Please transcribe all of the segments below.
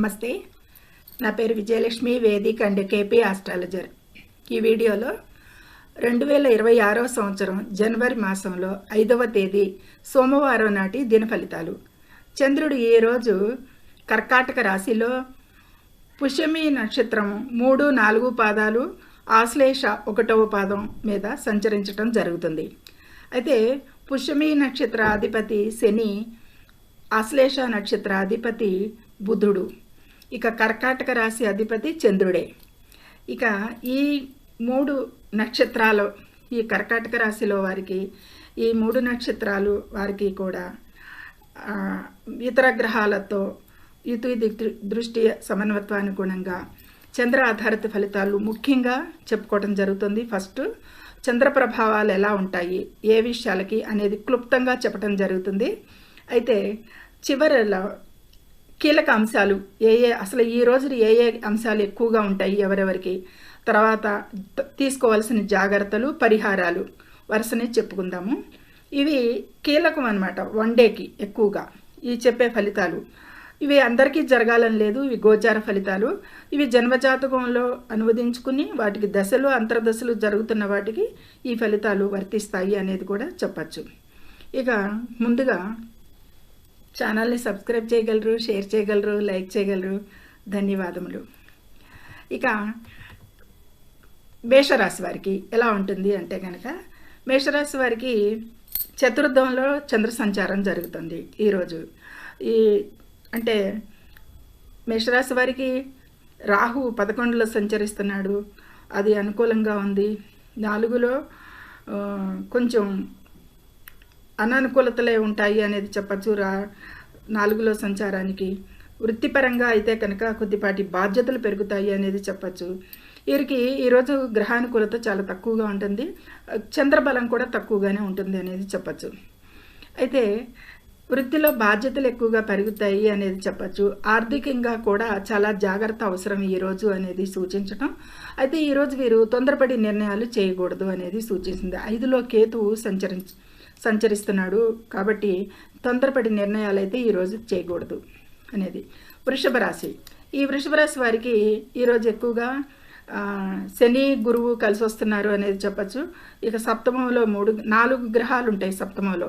నమస్తే. నా పేరు Vijayalakshmi Vedic and KP astrologer. ఈ వీడియోలో రెండు వేల ఇరవై ఆరో సంవత్సరం జనవరి మాసంలో ఐదవ తేదీ సోమవారం నాటి దిన ఫలితాలు. చంద్రుడు ఈరోజు కర్కాటక రాశిలో పుష్యమి నక్షత్రం మూడు నాలుగు పాదాలు ఆశ్లేష ఒకటవ పాదం మీద సంచరించటం జరుగుతుంది. అయితే పుష్యమి నక్షత్ర అధిపతి శని ఆశ్లేష నక్షత్ర అధిపతి బుధుడు. ఇక కర్కాటక రాశి అధిపతి చంద్రుడే. ఇక ఈ మూడు నక్షత్రాలు ఈ కర్కాటక రాశిలో వారికి ఈ మూడు నక్షత్రాలు వారికి కూడా ఇతర గ్రహాలతో ఇతు దృష్టి సమన్వత్వానుగుణంగా చంద్ర ఆధారిత ఫలితాలు ముఖ్యంగా చెప్పుకోవడం జరుగుతుంది. ఫస్ట్ చంద్ర ప్రభావాలు ఎలా ఉంటాయి ఏ విషయాలకి అనేది క్లుప్తంగా చెప్పడం జరుగుతుంది. అయితే చివరిలో కీలక అంశాలు ఏ ఏ అసలు ఈ రోజున ఏ ఏ అంశాలు ఎక్కువగా ఉంటాయి ఎవరెవరికి? తర్వాత తీసుకోవాల్సిన జాగ్రత్తలు పరిహారాలు వరుసనే చెప్పుకుందాము. ఇవి కీలకం అనమాట వన్ డేకి ఎక్కువగా ఈ చెప్పే ఫలితాలు. ఇవి అందరికీ జరగాలని లేదు ఇవి గోచార ఫలితాలు. ఇవి జన్మజాతకంలో అనువదించుకుని వాటికి దశలు అంతర్దశలు జరుగుతున్న వాటికి ఈ ఫలితాలు వర్తిస్తాయి అనేది కూడా చెప్పచ్చు. ఇక ముందుగా ఛానల్ని సబ్స్క్రైబ్ చేయగలరు షేర్ చేయగలరు లైక్ చేయగలరు. ధన్యవాదములు. ఇక మేషరాశి వారికి ఎలా ఉంటుంది అంటే కనుక మేషరాశి వారికి చతుర్థంలో చంద్ర సంచారం జరుగుతుంది ఈరోజు. ఈ అంటే మేషరాశి వారికి రాహు పదకొండులో సంచరిస్తున్నాడు. అది అనుకూలంగా ఉంది. నాలుగులో కొంచెం అననుకూలతలే ఉంటాయి అనేది చెప్పచ్చు రా నాలుగులో సంచారానికి. వృత్తిపరంగా అయితే కనుక కొద్దిపాటి బాధ్యతలు పెరుగుతాయి అనేది చెప్పచ్చు. వీరికి ఈరోజు గ్రహానుకూలత చాలా తక్కువగా ఉంటుంది. చంద్రబలం కూడా తక్కువగానే ఉంటుంది అనేది చెప్పచ్చు. అయితే వృత్తిలో బాధ్యతలు ఎక్కువగా పెరుగుతాయి అనేది చెప్పచ్చు. ఆర్థికంగా కూడా చాలా జాగ్రత్త అవసరం ఈరోజు అనేది సూచించటం. అయితే ఈరోజు వీరు తొందరపడి నిర్ణయాలు చేయకూడదు అనేది సూచించింది ఐదులో కేతువు సంచరించ సంచరిస్తున్నాడు కాబట్టి తొందరపడి నిర్ణయాలు అయితే ఈరోజు చేయకూడదు అనేది. వృషభ రాశి. ఈ వృషభ రాశి వారికి ఈరోజు ఎక్కువగా శని గురువు కలిసి వస్తున్నారు అనేది చెప్పచ్చు. ఇక సప్తమంలో మూడు నాలుగు గ్రహాలు ఉంటాయి సప్తమంలో.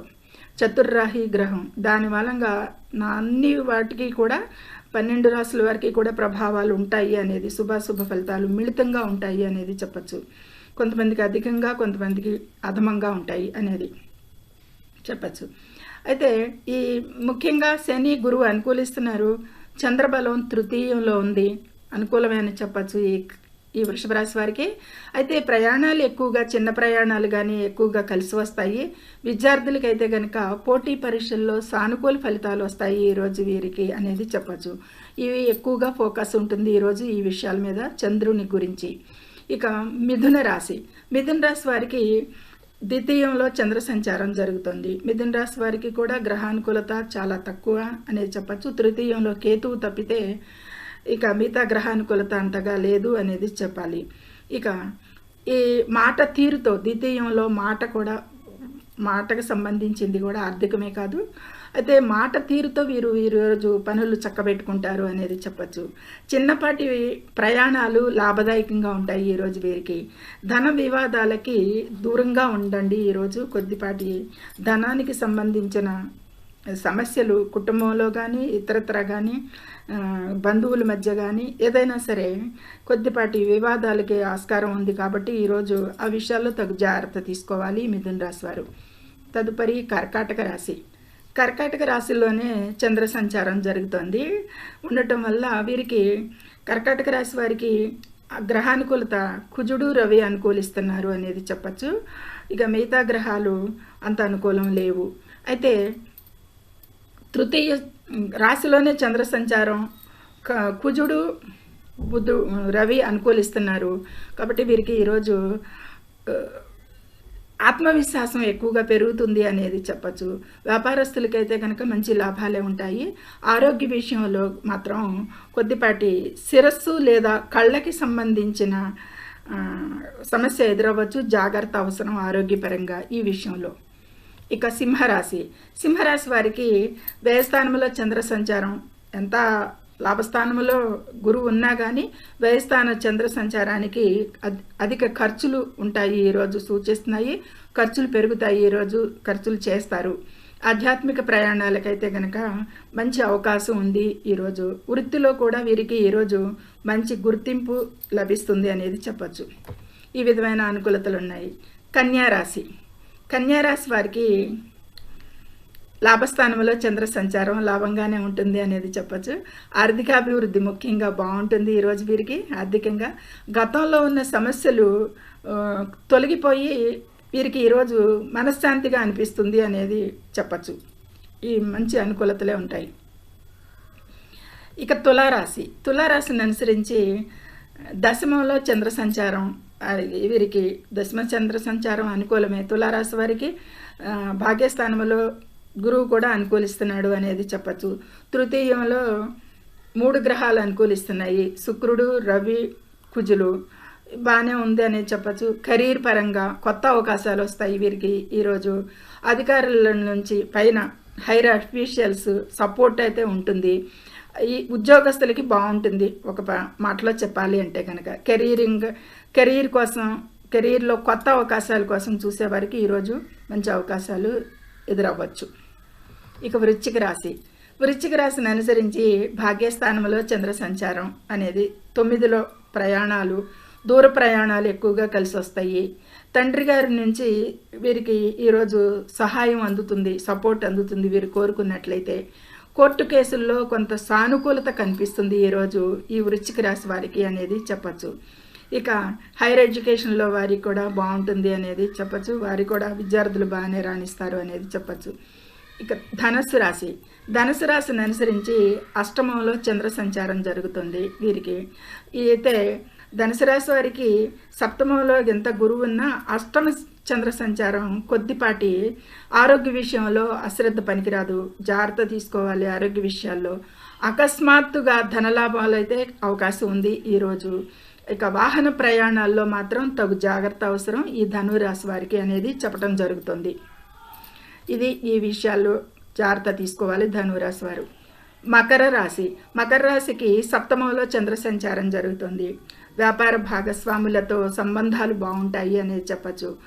చతుర్రాహి గ్రహం. దాని మూలంగా నా అన్ని వాటికి కూడా పన్నెండు రాసుల వారికి కూడా ప్రభావాలు ఉంటాయి అనేది శుభాశుభ ఫలితాలు మిళితంగా ఉంటాయి అనేది చెప్పచ్చు. కొంతమందికి అధికంగా కొంతమందికి అధమంగా ఉంటాయి అనేది. చెప్పచ్చు. అయితే ఈ ముఖ్యంగా శని గురువు అనుకూలిస్తున్నారు. చంద్రబలం తృతీయంలో ఉంది. అనుకూలమే అని చెప్పచ్చు ఈ ఈ వృషభ రాశి వారికి. అయితే ప్రయాణాలు ఎక్కువగా చిన్న ప్రయాణాలు కానీ ఎక్కువగా కలిసి వస్తాయి. విద్యార్థులకి అయితే కనుక పోటీ పరీక్షల్లో సానుకూల ఫలితాలు వస్తాయి ఈరోజు వీరికి అనేది చెప్పచ్చు. ఇవి ఎక్కువగా ఫోకస్ ఉంటుంది ఈరోజు ఈ విషయాల మీద చంద్రుని గురించి. ఇక మిథున రాశి. మిథున రాశి వారికి ద్వితీయంలో చంద్ర సంచారం జరుగుతుంది. మిథున రాశి వారికి కూడా గ్రహానుకూలత చాలా తక్కువ అనేది చెప్పచ్చు. తృతీయంలో కేతువు తప్పితే ఇక మిగతా గ్రహానుకూలత అంతగా లేదు అనేది చెప్పాలి. ఇక ఈ మాట తీరుతో ద్వితీయంలో మాట కూడా మాటకు సంబంధించింది కూడా ఆర్థికమే కాదు. అయితే మాట తీరుతో వీరు వీరు రోజు పనులు చక్కబెట్టుకుంటారు అనేది చెప్పచ్చు. చిన్నపాటి ప్రయాణాలు లాభదాయకంగా ఉంటాయి ఈరోజు వీరికి. ధన వివాదాలకి దూరంగా ఉండండి ఈరోజు కొద్దిపాటి ధనానికి సంబంధించిన సమస్యలు కుటుంబంలో కానీ ఇతరత్ర కానీ బంధువుల మధ్య కానీ ఏదైనా సరే కొద్దిపాటి వివాదాలకి ఆస్కారం ఉంది కాబట్టి ఈరోజు ఆ విషయాల్లో తగు జాగ్రత్త తీసుకోవాలి మిథున్ రాశి వారు. తదుపరి కర్కాటక రాశి. కర్కాటక రాశిలోనే చంద్ర సంచారం జరుగుతోంది. ఉండటం వల్ల వీరికి కర్కాటక రాశి వారికి ఆ గ్రహానుకూలత కుజుడు రవి అనుకూలిస్తున్నారు అనేది చెప్పచ్చు. ఇక మిగతా గ్రహాలు అంత అనుకూలం లేవు. అయితే తృతీయ రాశిలోనే చంద్ర సంచారం కుజుడు బుధు రవి అనుకూలిస్తున్నారు. కాబట్టి వీరికి ఈరోజు ఆత్మవిశ్వాసం ఎక్కువగా పెరుగుతుంది అనేది చెప్పచ్చు. వ్యాపారస్తులకైతే కనుక మంచి లాభాలే ఉంటాయి. ఆరోగ్య విషయంలో మాత్రం కొద్దిపాటి శిరస్సు లేదా కళ్ళకి సంబంధించిన సమస్య ఎదురవ్వచ్చు. జాగ్రత్త అవసరం ఆరోగ్యపరంగా ఈ విషయంలో. ఇక సింహరాశి. సింహరాశి వారికి వ్యయస్థానంలో చంద్ర సంచారం ఎంత లాభస్థానంలో గురువు ఉన్నా కానీ వ్యయస్థాన చంద్ర సంచారానికి అధిక ఖర్చులు ఉంటాయి ఈరోజు సూచిస్తున్నాయి. ఖర్చులు పెరుగుతాయి ఈరోజు ఖర్చులు చేస్తారు. ఆధ్యాత్మిక ప్రయాణాలకైతే కనుక మంచి అవకాశం ఉంది ఈరోజు వృత్తిలో కూడా వీరికి ఈరోజు మంచి గుర్తింపు లభిస్తుంది అనేది చెప్పచ్చు. ఈ విధమైన అనుకూలతలు ఉన్నాయి కన్యారాశి. కన్యారాశి వారికి లాభస్థానంలో చంద్ర సంచారం లాభంగానే ఉంటుంది అనేది చెప్పచ్చు. ఆర్థికాభివృద్ధి ముఖ్యంగా బాగుంటుంది ఈరోజు వీరికి. ఆర్థికంగా గతంలో ఉన్న సమస్యలు తొలగిపోయి వీరికి ఈరోజు మనశ్శాంతిగా అనిపిస్తుంది అనేది చెప్పచ్చు. ఈ మంచి అనుకూలతలే ఉంటాయి. ఇక తులారాశి. తులారాశిని అనుసరించి దశమంలో చంద్ర సంచారం వీరికి దశమ చంద్ర సంచారం అనుకూలమే. తులారాశి వారికి భాగ్యస్థానంలో గురువు కూడా అనుకూలిస్తున్నాడు అనేది చెప్పచ్చు. తృతీయంలో మూడు గ్రహాలు అనుకూలిస్తున్నాయి. శుక్రుడు రవి కుజులు. బాగానే ఉంది అనేది చెప్పచ్చు. కెరీర్ పరంగా కొత్త అవకాశాలు వస్తాయి వీరికి ఈరోజు. అధికారుల నుంచి పైన హైర్ అఫీషియల్స్ సపోర్ట్ అయితే ఉంటుంది. ఈ ఉద్యోగస్తులకి బాగుంటుంది. ఒక మాటలో చెప్పాలి అంటే కనుక కెరీరింగ్ కెరీర్ కోసం కెరీర్లో కొత్త అవకాశాల కోసం చూసేవారికి ఈరోజు మంచి అవకాశాలు ఎదురవ్వచ్చు. ఇక వృశ్చిక రాశి. వృశ్చిక రాశిని అనుసరించి భాగ్యస్థానంలో చంద్ర సంచారం అనేది తొమ్మిదిలో ప్రయాణాలు దూర ప్రయాణాలు ఎక్కువగా కలిసి వస్తాయి తండ్రి గారి నుంచి వీరికి ఈరోజు సహాయం అందుతుంది సపోర్ట్ అందుతుంది వీరు కోరుకున్నట్లయితే. కోర్టు కేసుల్లో కొంత సానుకూలత కనిపిస్తుంది ఈరోజు ఈ వృశ్చిక రాశి వారికి అనేది చెప్పచ్చు. ఇక హైయర్ ఎడ్యుకేషన్లో వారికి కూడా బాగుంటుంది అనేది చెప్పచ్చు. వారి కూడా విద్యార్థులు బాగానే రాణిస్తారు అనేది చెప్పచ్చు. ఇక ధనస్సు రాశి. ధనుసు రాశిని అనుసరించి అష్టమంలో చంద్ర సంచారం జరుగుతుంది వీరికి. అయితే ధనుసు రాశి వారికి సప్తమంలో ఎంత గురువు ఉన్నా అష్టమ చంద్ర సంచారం కొద్దిపాటి ఆరోగ్య విషయంలో అశ్రద్ధ పనికిరాదు. జాగ్రత్త తీసుకోవాలి ఆరోగ్య విషయాల్లో. అకస్మాత్తుగా ధనలాభాలు అయితే అవకాశం ఉంది ఈరోజు ఇక వాహన ప్రయాణాల్లో మాత్రం తగు జాగ్రత్త అవసరం ఈ ధనురాశి వారికి అనేది చెప్పడం జరుగుతుంది. ఇది ఈ విషయాల్లో జాగ్రత్త తీసుకోవాలి ధనురాశి వారు. మకర రాశి. మకర రాశికి సప్తమంలో చంద్ర సంచారం జరుగుతుంది. వ్యాపార భాగస్వాములతో సంబంధాలు బాగుంటాయి అనేది చెప్పచ్చు.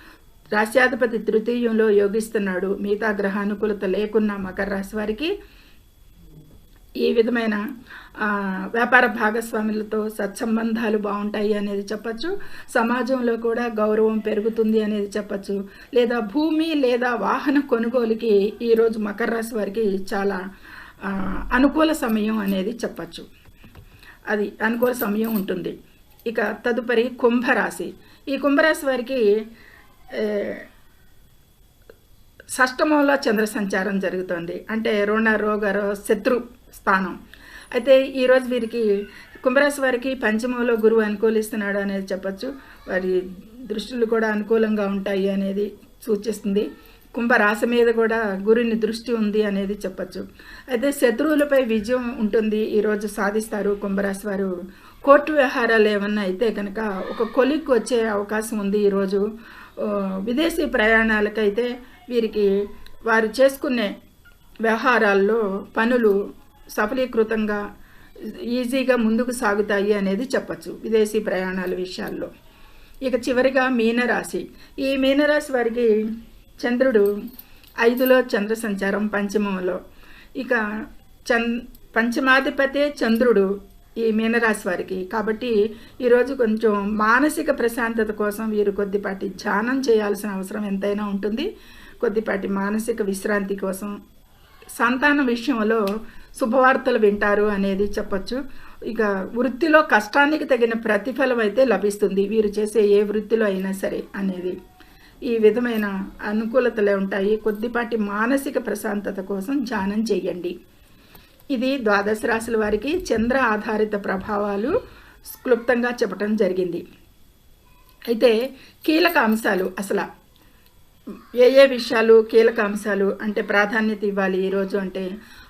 రాశ్యాధిపతి తృతీయంలో యోగిస్తున్నాడు. మిగతా గ్రహానుకూలత లేకున్న మకర రాశి వారికి ఈ విధమైన వ్యాపార భాగస్వాములతో సత్సంబంధాలు బాగుంటాయి అనేది చెప్పచ్చు. సమాజంలో కూడా గౌరవం పెరుగుతుంది అనేది చెప్పచ్చు. లేదా భూమి లేదా వాహన కొనుగోలుకి ఈరోజు మకర రాశి వారికి చాలా అనుకూల సమయం అనేది చెప్పచ్చు. అది అనుకూల సమయం ఉంటుంది. ఇక తదుపరి కుంభరాశి. ఈ కుంభరాశి వారికి షష్టమంలో చంద్ర సంచారం జరుగుతుంది. అంటే రుణ రోగ శత్రు స్థానం. అయితే ఈరోజు వీరికి కుంభరాశి వారికి పంచమంలో గురువు అనుకూలిస్తున్నాడు అనేది చెప్పచ్చు. వారి దృష్టిలు కూడా అనుకూలంగా ఉంటాయి అనేది సూచిస్తుంది. కుంభరాశి మీద కూడా గురుని దృష్టి ఉంది అనేది చెప్పచ్చు. అయితే శత్రువులపై విజయం ఉంటుంది. ఈరోజు సాధిస్తారు కుంభరాశి వారు. కోర్టు వ్యవహారాలు ఏమన్నా అయితే కనుక ఒక కొలిక్ వచ్చే అవకాశం ఉంది ఈరోజు విదేశీ ప్రయాణాలకైతే వీరికి వారు చేసుకునే వ్యవహారాల్లో పనులు సఫలీకృతంగా ఈజీగా ముందుకు సాగుతాయి అనేది చెప్పచ్చు విదేశీ ప్రయాణాల విషయాల్లో. ఇక చివరిగా మీనరాశి. ఈ మీనరాశి వారికి చంద్రుడు ఐదులో చంద్ర సంచారం పంచమంలో. ఇక చంద్ పంచమాధిపతే చంద్రుడు ఈ మీనరాశి వారికి. కాబట్టి ఈరోజు కొంచెం మానసిక ప్రశాంతత కోసం వీరు కొద్దిపాటి ధ్యానం చేయాల్సిన అవసరం ఎంతైనా ఉంటుంది. కొద్దిపాటి మానసిక విశ్రాంతి కోసం సంతాన విషయంలో శుభవార్తలు వింటారు అనేది చెప్పచ్చు. ఇక వృత్తిలో కష్టానికి తగిన ప్రతిఫలం అయితే లభిస్తుంది. వీరు చేసే ఏ వృత్తిలో అయినా సరే అనేది. ఈ విధమైన అనుకూలతలే ఉంటాయి. కొద్దిపాటి మానసిక ప్రశాంతత కోసం ధ్యానం చేయండి. ఇది ద్వాదశ రాశుల వారికి చంద్ర ఆధారిత ప్రభావాలు క్లుప్తంగా చెప్పడం జరిగింది. అయితే కీలక అంశాలు అసలు ఏ ఏ విషయాలు కీలక అంశాలు అంటే ప్రాధాన్యత ఇవ్వాలి ఈరోజు అంటే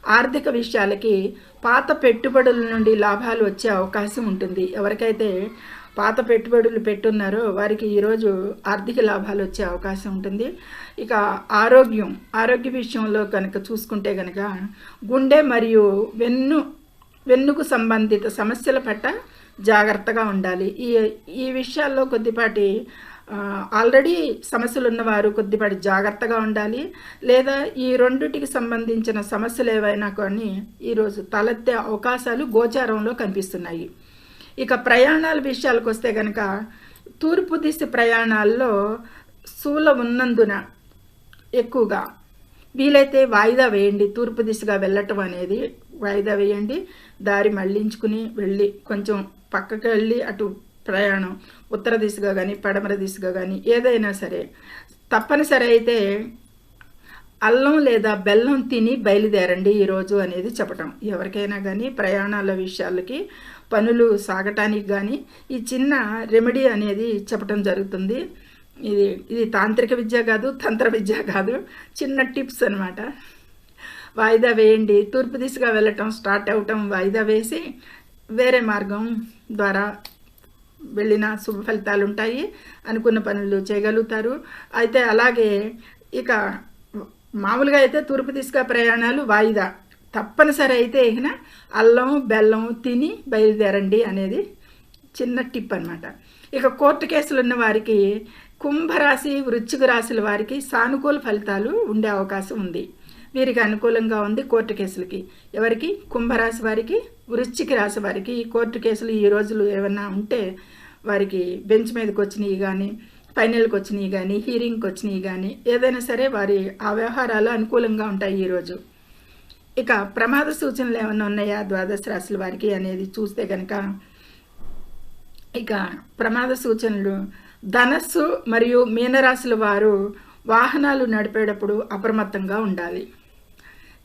ఆర్థిక విషయాలకి పాత పెట్టుబడుల నుండి లాభాలు వచ్చే అవకాశం ఉంటుంది. ఎవరికైతే పాత పెట్టుబడులు పెట్టున్నారో వారికి ఈరోజు ఆర్థిక లాభాలు వచ్చే అవకాశం ఉంటుంది. ఇక ఆరోగ్యం ఆరోగ్య విషయంలో కనుక చూసుకుంటే కనుక గుండె మరియు వెన్ను వెన్నుకు సంబంధిత సమస్యల పట్ల జాగ్రత్తగా ఉండాలి. ఈ ఈ విషయాల్లో కొద్దిపాటి ఆల్రెడీ సమస్యలు ఉన్నవారు కొద్దిపాటి జాగ్రత్తగా ఉండాలి. లేదా ఈ రెండింటికి సంబంధించిన సమస్యలు ఏవైనా కానీ ఈరోజు తలెత్తే అవకాశాలు గోచారంలో కనిపిస్తున్నాయి. ఇక ప్రయాణాల విషయాలకు వస్తే కనుక తూర్పు దిశ ప్రయాణాల్లో శూల ఉన్నందున ఎక్కువగా వీలైతే వాయిదా వేయండి. తూర్పు దిశగా వెళ్ళటం అనేది వాయిదా వేయండి. దారి మళ్ళించుకుని వెళ్ళి కొంచెం పక్కకి వెళ్ళి అటు ప్రయాణం ఉత్తర దిశగా కానీ పడమర దిశగా కానీ ఏదైనా సరే తప్పనిసరి అయితే అల్లం లేదా బెల్లం తిని బయలుదేరండి ఈరోజు అనేది చెప్పటం. ఎవరికైనా కానీ ప్రయాణాల విషయాలకి పనులు సాగటానికి కానీ ఈ చిన్న రెమెడీ అనేది చెప్పటం జరుగుతుంది. ఇది ఇది తాంత్రిక విద్య కాదు తంత్ర విద్య కాదు చిన్న టిప్స్ అనమాట వాయిదా వేయండి. తూర్పు దిశగా వెళ్ళటం స్టార్ట్ అవటం వాయిదా వేసి వేరే మార్గం ద్వారా వెళ్ళిన శుభ ఫలితాలు ఉంటాయి అనుకున్న పనులు చేయగలుగుతారు. అయితే అలాగే ఇక మామూలుగా అయితే తూర్పు దిశగా ప్రయాణాలు వాయిదా. తప్పనిసరి అయితే ఇక అల్లం బెల్లం తిని బయలుదేరండి అనేది చిన్న టిప్ అనమాట ఇక కోర్టు కేసులు ఉన్న వారికి కుంభరాశి వృశ్చిక రాశుల వారికి సానుకూల ఫలితాలు ఉండే అవకాశం ఉంది. వీరికి అనుకూలంగా ఉంది కోర్టు కేసులకి. ఎవరికి? కుంభరాశి వారికి వృశ్చిక రాశి వారికి. ఈ కోర్టు కేసులు ఈ రోజులు ఏమన్నా ఉంటే వారికి బెంచ్ మీదకి వచ్చినాయి కానీ ఫైనల్కి వచ్చినాయి కానీ హీరింగ్కి వచ్చినాయి కానీ ఏదైనా సరే వారి ఆ వ్యవహారాలు అనుకూలంగా ఉంటాయి ఈరోజు ఇక ప్రమాద సూచనలు ఏమైనా ఉన్నాయా ద్వాదశ రాశుల వారికి అనేది చూస్తే కనుక ఇక ప్రమాద సూచనలు. ధనస్సు మరియు మీనరాశుల వారు వాహనాలు నడిపేటప్పుడు అప్రమత్తంగా ఉండాలి.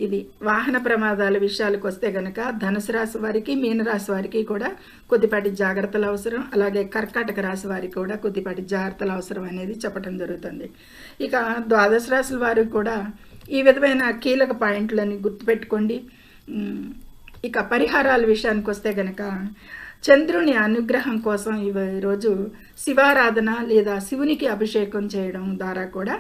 ఇది వాహన ప్రమాదాల విషయాలకు వస్తే కనుక ధనుసు రాశి వారికి మీనరాశి వారికి కూడా కొద్దిపాటి జాగ్రత్తలు అవసరం. అలాగే కర్కాటక రాశి వారికి కూడా కొద్దిపాటి జాగ్రత్తలు అవసరం అనేది చెప్పడం జరుగుతుంది. ఇక ద్వాదశ రాశుల వారికి కూడా ఈ విధమైన కీలక పాయింట్లని గుర్తుపెట్టుకోండి. ఇక పరిహారాల విషయానికి వస్తే కనుక చంద్రుని అనుగ్రహం కోసం ఈ రోజు శివారాధన లేదా శివునికి అభిషేకం చేయడం ద్వారా కూడా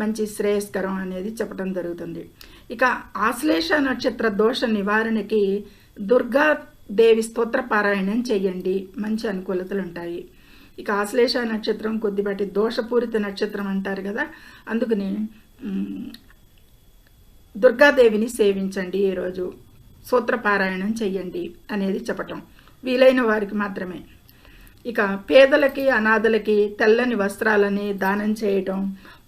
మంచి శ్రేయస్కరం అనేది చెప్పడం జరుగుతుంది. ఇక ఆశ్లేష నక్షత్ర దోష నివారణకి దుర్గా దేవి స్తోత్ర పారాయణం చేయండి. మంచి అనుకూలతలు ఉంటాయి. ఇక ఆశ్లేష నక్షత్రం కొద్దిపాటి దోషపూరిత నక్షత్రం అంటారు కదా అందుకని దుర్గాదేవిని సేవించండి ఈరోజు సూత్రపారాయణం చెయ్యండి అనేది చెప్పటం. వీలైన వారికి మాత్రమే. ఇక పేదలకి అనాథలకి తెల్లని వస్త్రాలని దానం చేయటం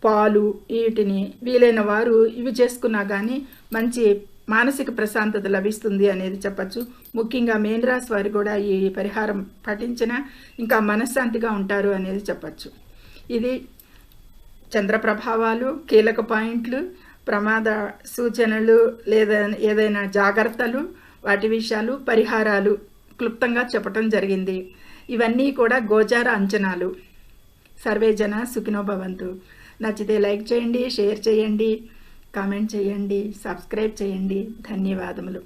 పాలు వీటిని వీలైన వారు ఇవి చేసుకున్నా కానీ మంచి మానసిక ప్రశాంతత లభిస్తుంది అనేది చెప్పచ్చు. ముఖ్యంగా మేన్ రాశి వారు కూడా ఈ పరిహారం పఠించిన ఇంకా మనశ్శాంతిగా ఉంటారు అనేది చెప్పచ్చు. ఇది చంద్ర ప్రభావాలు కీలక పాయింట్లు ప్రమాద సూచనలు లేదా ఏదైనా జాగ్రత్తలు వాటి విషయాలు పరిహారాలు క్లుప్తంగా చెప్పటం జరిగింది. ఇవన్నీ కూడా గోచార అంచనాలు. సర్వేజన సుఖినోభవంతు నచ్చితే లైక్ చేయండి షేర్ చేయండి కామెంట్ చేయండి సబ్స్క్రైబ్ చేయండి. ధన్యవాదములు.